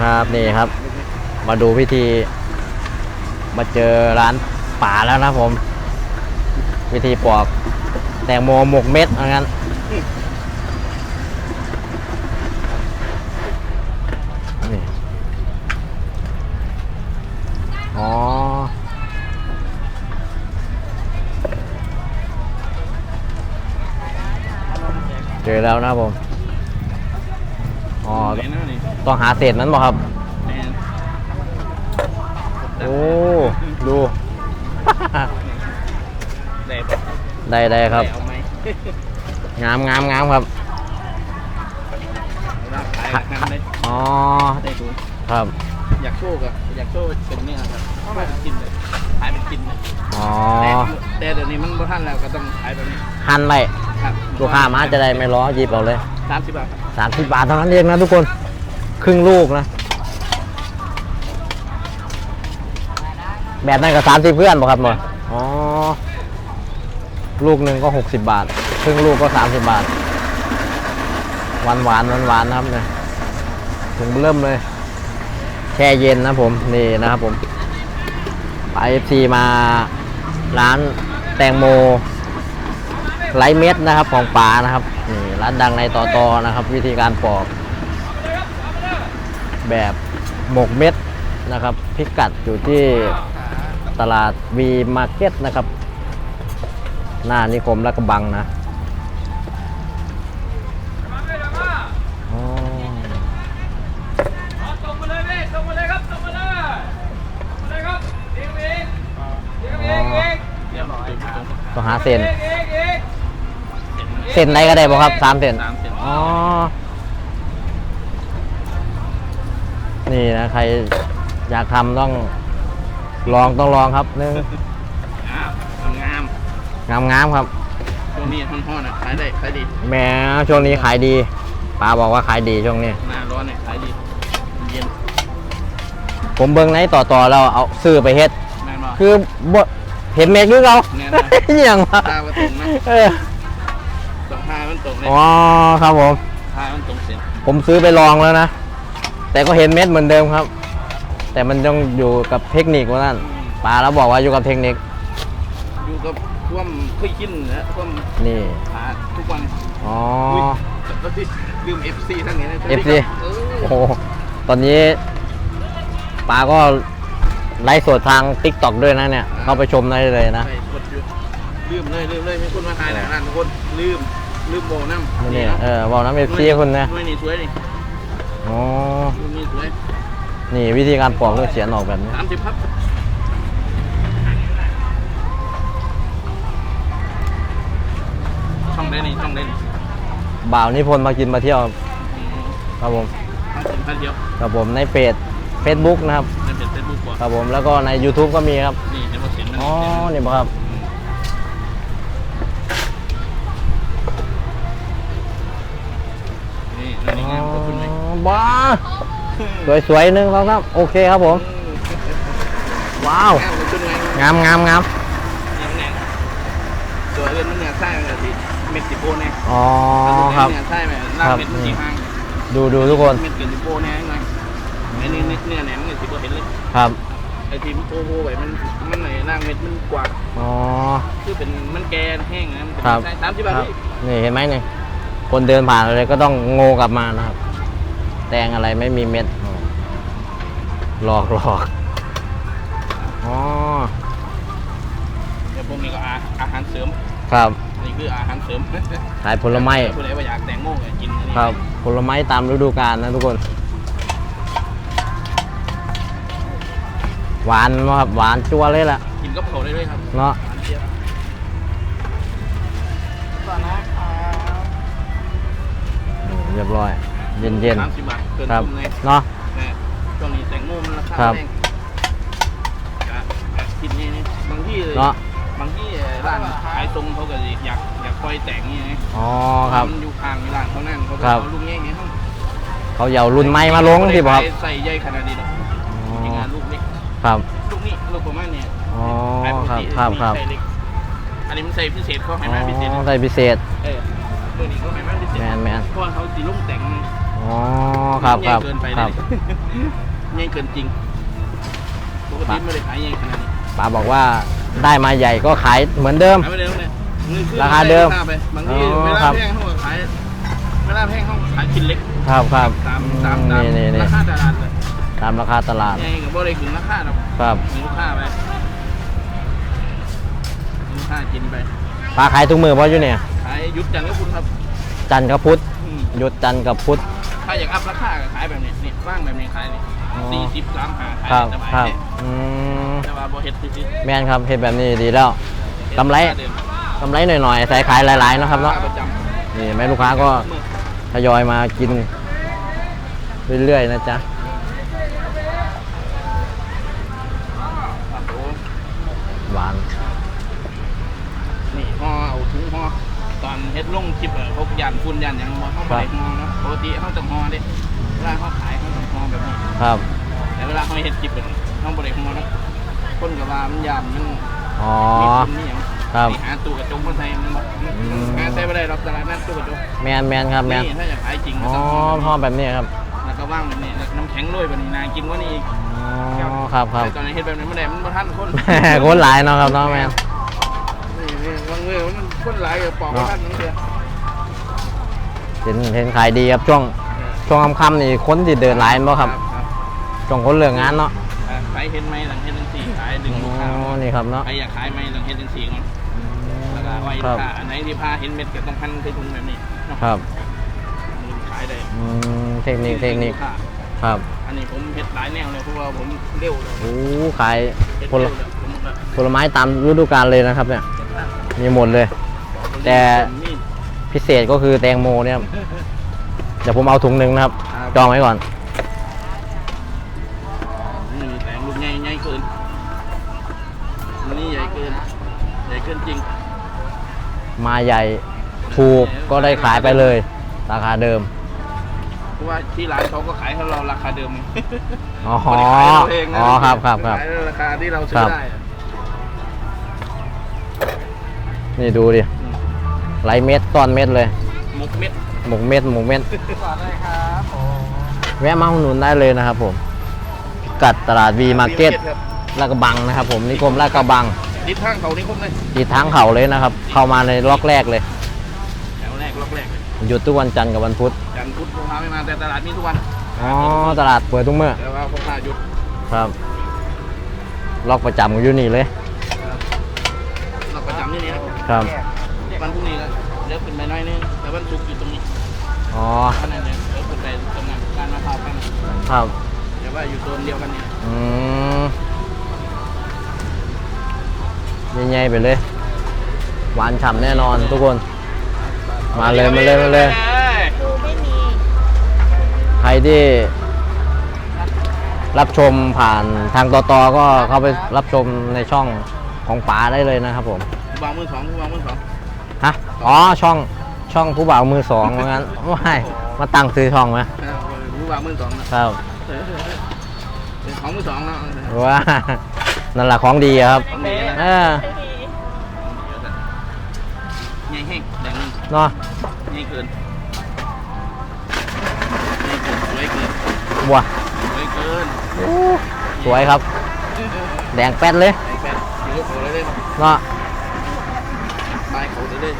นะครับนี่ครับ มาดูพิธี มาเจอร้านป่าแล้วนะผม วิธีปอกแตงโมหมกเม็ดเอางั้นนี่อ๋อเจอแล้วนะผม อ๋อไหนนะนี่ต้องหาเศษนั้นบ่ครับแม่นโอ้ ดู ได้ปะได้ได้ครับ ได้เอาไหมงามงามงามครับ รับขายงานเลยอ๋อ ได้ดูครับ อยากโชว์กับอยากโชว์เป็นเนี่ยครับโชว์เป็นกินเลยขายเป็นกินเลยอ๋อ แต่แต่เดี๋ยวนี้มันบ่ทันแล้วก็ต้องขายแบบนี้หั่นไว้ครับลูกค้ามาจะได้ไม่ล้อหยิบเอาเลยสามสิบบาทครับ สามสิบบาทเท่านั้นเองนะทุกคน ครึ่งลูกนะ แบบนั้นก็สามสิบเพื่อนบ่ครับหมดอ๋อ ลูกหนึ่งก็หกสิบบาท ครึ่งลูกก็สามสิบบาท หวานหวานหวานหวานนะครับเนี่ยถึงเริ่มเลย แช่เย็นนะผม นี่นะครับผมไปเอฟซีมาร้านแตงโมไรเม็ดนะครับของป่านะครับ ร้านดังในตอตอนะครับ วิธีการปอก แบบหมกเม็ดนะครับ พิกัดอยู่ที่ตลาดวีมาร์เก็ตนะครับ หน้านิคมและกระบังนะอ๋อตรงมาเลยพี่ตรงมาเลยครับตรงมาเลยตรงมาเลยครับเองเองเองเองเองเรียบร้อยครับต้องหาเส้น เองเองเองเส้นไหนก็ได้บ่ครับสามเส้นสามเส้นอ๋อ นี่นะใครอยากทำต้องลองต้องลองครับหนึ่งอ้าวงามงามงามๆครับช่วงนี้ฮ้อนๆอะขายได้ขายดีแหม้ช่วงนี้ขายดีป้าบอกว่าขายดีช่วงนี้หน้าร้อนเนี่ยขายดีเย็นผมเบิ่งในต่อต่อๆเราเอาซื้อไปเฮ็ดแม่นบ่คือบ่เห็นเม็ดคือเราแน่นอนอหย่างวะตาว่าตรงนะเออตรงทางมัน ตรงเลยอ๋อครับผมทางมันตรงเส้นผมซื้อไปลองแล้วนะ แต่ก็เห็นเม็ดเหมือนเดิมครับ แต่มันต้องอยู่กับเทคนิคว่านั่นป้าแล้วบอกว่าอยู่กับเทคนิคอยู่กับความเคยกินนะความนี่ หาทุกวันอ๋อยแล้วที่ลืม FC ทั้งนี้นะ FC เอโอ้อโหตอนนี้ป้าก็ไลฟ์สดทาง t ิ k t o k ด้วยนะเนี่ย เข้าไปชมได้เลยนะ ใช่กดอยู่ลืมเลยลืมเลยมีคนมาทายหลายร้านทุกคนลืม ลืมโบน้ำนี่เออบอกน้ำเอฟซีคุณนะด้วยนี่สวยนี่อ๋อรูปนี่สวยนี่วิธีการปอกด้วยเสียงออกแบบนี้สามสิบครับช่องได้นี่ช่องได้นี่บ่าวนิพนธ์มากินมาเที่ยวอืมครับผมช่องผมพันเดียวครับผมในเพจ Facebook นะครับในเพจเฟซบุ๊กกว่าครับผมแล้วก็ใน YouTube ก็มีครับนี่ในโมเสนมันอ๋อนี่บ่ครับ นี่ในนี้งามข อบคุณไหมอ๋อบ้าสวยๆหนึ่งสองสามโอเคครับผม ว้าวงามขอบคุณไหมงามงามงามยังแน่ตัวเรื่องมันเนี่ยใช่ไหมที่เม็ดสิโปเนี่ยอ๋อครับ เนี่ยใช่ไหมล่างเม็ดมันสีห้างดูดูทุกคน เม็ดเกินสิโปเนี่ยไงไอ้นี่เนื้อแหนมเนี่ยสิโปเห็นเลยครับ ไอ้ที่มันโปโปไปมันมันไหนล่างเม็ดมันกว่าอ๋อ คือเป็นมันแกนแห้งนะมันเป็นครับใช่สามสิบบาทครับพี่นี่เห็นไหมเนี่ยคนเดินผ่านอะไรก็ต้องโงกลับมานะครับ แตงอะไรไม่มีเม็ดอ๋อหลอกหลอกอ๋อเดี๋ยวพวกนี้ก็อาอาหารเสริม ครับ นี่คืออาหารเสริมขายผลไม้ผู้ใดว่าอยากแตงโมก็กินอันนี้ครับ ผลไม้ตามฤดูกาลนะทุกคน หวานบ่ครับหวานจั่วเลยล่ะ กินกับเขาได้ด้วยครับเนาะหวานเจี๊ยบก่อนนะครับ อืมเรียบร้อย เย็นเย็นสามสิบบาทเกินๆครับคุ้มเลยเนาะแม่ช่วงนี้แตงโมมันราคาครับแพงก็ก็กินนี่นี่บางที่เนาะบางที่ร้านขายตรงเขาก็อยากอยากปล่อยแต่งนี่ไงอ๋อครับมันอยู่ข้างร้านเขานั่นเขาก็ครับเอาลูกแง่ไงเขาเขาเหยารุ่นไม้มาลงที่บอกครับใส่ใหญ่ขนาดนี้หรอกอ๋อจริงๆลูกเล็กครับลูกนี้ลูกประมาณเนี่ยอ๋อขายปกครับติครับครับใส่เล็กอันนี้มันใส่พิเศษเขาให้อ๋มาพิเศษอใส่พิเศษเออตัวนี้เขาให้มาพิเศษแมนแมนเพราะว่าเขาสีลุ่มแต่งไง ออ๋อครับครับใหญ่เกินไปคเลรับ ยใหญ่เกินจริงปกติไม่ได้ขายใหญ่ขนาดนี้ป๋าบอกว่าได้มาใหญ่ก็ขายเหมือนเดิม ขายไปเดิมเนี่ยเงินขึ้นราคาเดิมราคาไปบางทีอ๋อเวครัลาบ แพงเขาก็ขายเวลาแพงเขาขายชิ้นเล็กครับครับตามตามตามนี่นี่นี่ราคาตลาดเลยตามราคาตลาดใหญ่กับบ่ได้ถึงราคาหรอกครับมีลูกค้าไปมีลูกค้ากินไปป๋าขายทุกมือเพราะอยู่เนี่ย ขายยุดจันทร์ก็คุณครับจันทร์กับพุธอืมหยุดจันทร์กับพุธ ถ้าอยากอัพราคาก็ขายแบบนี้นี่ว่างแบบนี้ขายนี่อ๋อ สี่สิบสามหาขายครับสบายครับเนี่ยอืมแต่ว่าบ่เฮ็ดซื้อแม่นครับเห็ดแบบนี้ดีแล้ว ๆกำไรเดิมกำไรหน่อยๆใส่ขายหลายๆเนาะครับเนาะ ลูกประจำนี่แม่ลูกค้าก็ทยอยมากิน เรื่อยๆนะจ๊ะ ครับผม หวาน นี่ห่อเอาถุงห่อตอน เฮ็ดลงคลิปเออพวกยานฝุ่นยานหยังบ่เฮาบ่ได้ห่อเนาะปกติเฮาต้องห่อเด้เวลาเฮาขายเฮาต้องห่อแบบนี้ ครับ แต่เวลาเขาเห็นคลิปเป็นห้องบริการนะคนกับว่ามันยามมันอ๋อ มีคนนี่อย่างครับ ไปหาตู้กระจกมาใส่มันบอกอืมหาใส่ไม่ได้หรอกตลาดนัดตู้กระจกแมนแมนครับแมนนี่ถ้าอยากขายจริงอ๋อต้องพ่อแบบนี้ครับแล้วก็ว่างแบบนี้แล้วน้ำแข็งโรยแบบนี้นากินกว่านี้อีกอ๋อครับครับแต่ตอนนี้เห็นแบบนี้มันแดดมันประทันคนคนหลายเนาะครับเนาะแมนนี่นี่ บางเมื่อมันคนหลายกับปอกประทันนั่นเดียวเห็นเห็นขายดีครับช่วงช่วงค่ำๆนี่คนที่เดินหลายบ่ครับครับช่วงคนเลิกงานเนาะอ่าขายเห็นไหมหลังเห็นทั้งสี่ขายดึงลูกค้าอ๋อนี่ครับเนาะใครอยากขายไหมหลังเห็นทั้งสี่ก่อนแล้วก็ไว้คลูรับกค้าอันไหนที่พาเห็นเม็ดก็ต้องพันใส่ถุงแบบนี้เนาะครับขายได้อืมเทคนิคเทคนิคลูกาครับ อันนี้ผมเฮ็ดหลายแนวเลยเพราะว่าผมเร็วเลยโอ้ขายเฮ็ดผลเร็วเลยผมแบบผลไม้ตามฤดูกาลเลยนะครับเนี่ย มีหมดเลย แต่นี่พิเศษก็คือแตงโมเนี่ยครับเดี๋ยวผมเอาถุงหนึ่งนะครับ ครับ จองไว้ก่อน นี่แต่งลูกใหญ่ใหญ่เกินอันนี่ใหญ่เกิน ใหญ่เกินจริง มาใหญ่ถูกก็ได้ขายไปเลย ราคาเดิม เพราะว่าที่ร้านเขาก็ขายให้เราราคาเดิมอ๋อ ไม่ได้ขายเราเองนะอ๋อครับครับครับ ขายในราคาที่เราซื้ครัอบได้อะ นี่ดูดิไหลเม็ดต้อนเม็ดเลย มุกเม็ดหมกเม็ดหมกเม็ดก่อนเลยครับผมแวะมาอุดหนุนได้เลยนะครับผมพิกัดตลาดวีมาร์เก็ตลาดกระบังนะครับผมนิคมลาดกระบังดิดข้างเขานี่ครบเลยติดทางเขาเลยนะครับ เข้ามาในล็อกแรกเลยแถวแรกล็อกแรกเลยหยุดทุกวันจันทร์กับวันพุธจันทร์พุธพ่อค้าไม่มาแต่ตลาดมีทุกวันอ๋อตลาดเปิดทุกเมื่อแต่ว่าพ่อค้าหยุดครับ ล็อกประจำอยู่นี่เลย เราประจำที่นี่นะครับ วันพรุ่งนี้ก็เดี๋ยวขึ้นไปหน้อยนึงแต่วันศุกร์อยู่ตรงนี้อ๋อ ขนาดนี้เดี๋ยวขึ้นไปตรงนั้นการมาพร้าวกันครับเดี๋ยวว่าอยู่โซนเดียวกันเนี่ยอืมใหญ่ๆไปเลย หวานฉ่ำแน่นอนทุกคน มาเลยมาเลยมาเลย ดูไม่มีใครที่รับชมผ่านทางตอตอก็เข้าไปรับชมในช่องของป๋าได้เลยนะครับผมผู้ วางมือสองผู้วางมือสองฮะอ๋อช่องช่องผู้บ่าวมือสองว่างั้นไม่มาตั้งซื้อช่องไหมอ่าผู้วางมือสองนะครับเป็นของมือสองเนาะว่านั่นแหละของดีอะครับของดีนะเออใหญ่แห้งแดงนึงเนาะใหญ่เกินใหญ่เกินสวยเกินบัวสวยเกินสวยครับ แดงแป๊ดเลยไอ้แฟนอยู่ลูกเขาเลยเลยเนาะ บายเขาเลยเลย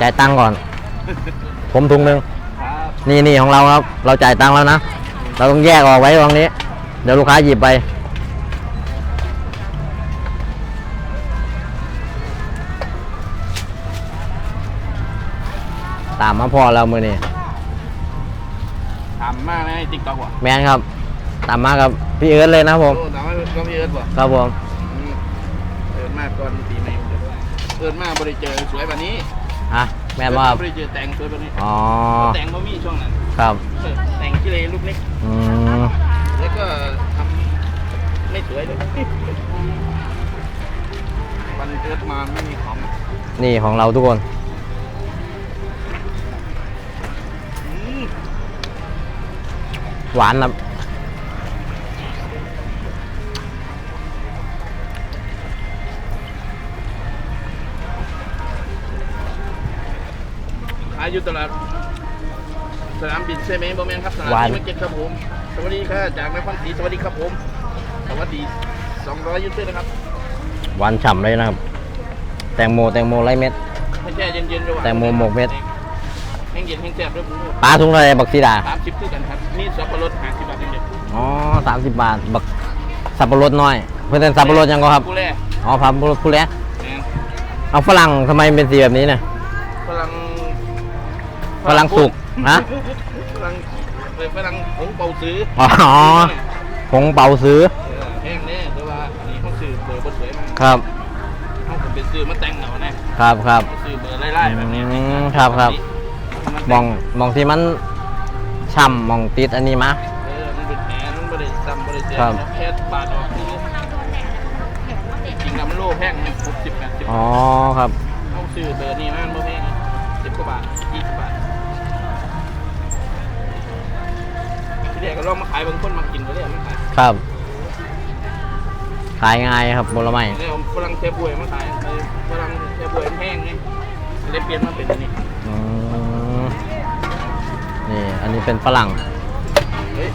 จ่ายตังค์ก่อน ผมถุงหนึ่งครับนี่นี่ของเราครับ เราจ่ายตังค์แล้วนะ เราต้องแยกออกไว้ตรงนี้ เดี๋ยวลูกค้าหยิบไป ตามมาพอเรามือนี่ถามมากนะไอ้ติ๊กต็อกว่ะแมนครับ ตามมากับพี่เอิร์ธเลยนะครับผม โอ้ถามว่าก็มีเอิร์ดบ่ครับผมอืมเอิร์ด มากก่อนปีใหม่เอิร์ดมากบริเจอสวยแบบนี้ฮะแมนว่าบริเจอแต่งสวยแบบนี้อ๋อ แต่งบ่มีช่วงนั้นครับ เออแต่งกิเลลูกเล็ก อืม แล้วก็ทำไม่สวยเลยวันเกิดมาไม่มีของนี่ของเราทุกคน อืมหวานนะขายายอยู่ตลาดสนามบินใช่ไหมโบแมนครับสนามหวานบินมาเก็ตครับผม สวัสดีค่ะจากนครศรีสวัสดีครับผม สวัสดี200ยูทูบนะครับ หวานฉ่ำเลยนะครับ แตงโมแตงโมไรเม็ดไม่ใช่เย็นๆด้วยแตงโมหมกเม็ด แห้งเย็นแห้งแซ่บด้วยผมปลาทุงอะไรบักซีดา สามสิบคู่กันครับ นี่สับปะรดห้าสิบบาทเองเด็กอ๋อสามสิบบาท บักสับปะรดน้อย เพื่อนสับปะรดยังก็ครับ กูแร่อ๋อสับปะรดผู้แล้แม่นเอาฝรั่งทำไมเป็นสีแบบนี้เนี่ยฝรั่ง ฝรั่งสุกฮะฝรั่งเออฝรั่งผงเป่าซื้ออ๋อผงเป่าซื้อเออแห้งเนี่ยแต่ว่าอันนี้เขาซื้อเบอร์บดสวยมากครับเขาก็เป็นซื้อมาแต่งเอานะครับครับเขาซื้อเบอร์ไล่ๆแบบนี้อืมครับครับมองมองที่มันฉ่ำมองติดอันนี้มะเออมันเป็นแผลมันบริซ้ำบริเจ็บครับแค่บาดออกนี่จริงๆแล้วมันโลแพงเนี่ยหกสิบแปดสิบอ๋อครับเขาซื้อเบอร์นี้มันบ่แพงสิบกว่าบาทยี่สิบบาท เด็กก็ลองมาขายบางคนมากินก็ได้เอามาขายครับ ขายง่ายครับผลไม้เนี่ยเอาฝรั่งเชฟบวยมาขายเออฝรั่งเชฟบวยมันแห้งไงเลยเปลี่ยนมาเป็นอันนี้อืมนี่ อันนี้เป็นฝรั่ง เฮ้ย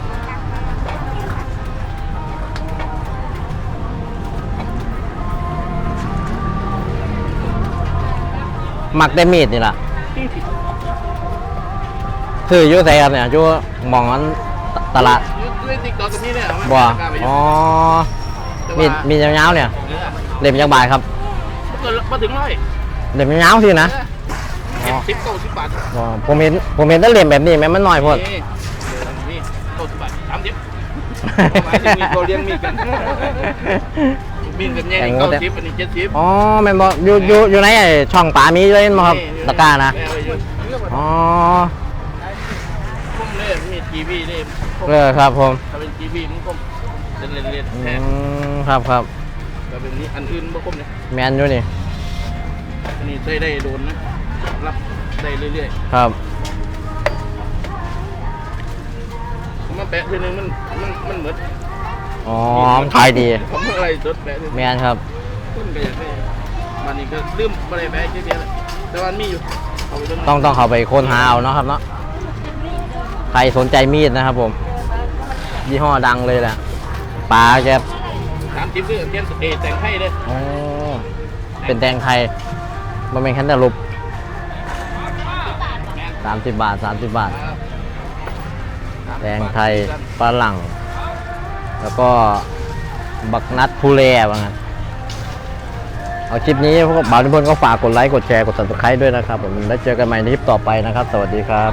หมักได้มีดนี่แหละซื้ออยู่ไสครับเนี่ยอยู่หมองนั้น ตลาดเล่นติ๊กต็อกกับพี่เนี่ยบ่ อ๋อ มีว่าดมีดยาวๆเนี่ย เล่มยังบาทครับเกินมาถึงร้อยเล่มยาวๆสินะสิบเก้าสิบบาทอ๋อผมเห็นผมเห็นแต่เล่มแบบนี้แม่มันน้อยพดนี่เออนี่เก้าสิบบาทสามสิบหมายถึงมีตัวเลี้ยงมีกันมีกันแย่เก้าสิบอันนี้เจ็ดสิบอ๋อแม่นบ่อยู่อยู่อยู่ในไอ้ช่องป่ามีเลยมั้งครับตะกร้านะ อ๋อ วีเลยเออครับผมถ้าเป็นทีวีมันคุ้มเป็นเลนเลนอืแท้มครับครับแต่เป็นนี้อันอื่นบ่คุ้มเลยแมนอยู่นี่อันนี้ใช้ได้โดนนะรับได้เรื่อยครับๆผมมาแปะทีนึงมันมันมันเหมือนอ๋อขายดีผมอะไรสดแปะทีแมนครับต้นก็อยากได้วันนี้ก็ลืมอะไรแปะเยอะๆเลยแต่วันมีอยู่เอาไปต้นต้องต้องเข้าไปค้นหาเอาเนาะครับเนาะ ใครสนใจมีดนะครับผม ยี่ห้อดังเลยแหละปลาแกสามสิบเรื่องเทียนเอแต่งให้เลยอ๋อเป็นแตงไทยมันเป็นแค่แต่รูปแม่นสามสิบบาทสามสิบบาทครับแตงไทยฝรั่ง แล้วก็บักนัดพูเลว่างั้นเอาคลิปนี้พวกบ่าวนิพนธ์ก็ฝากกดไลค์ กดแชร์ กด subscribe ด้วยนะครับ ผมแล้วเจอกันใหม่ในคลิปต่อไปนะครับ สวัสดีครับ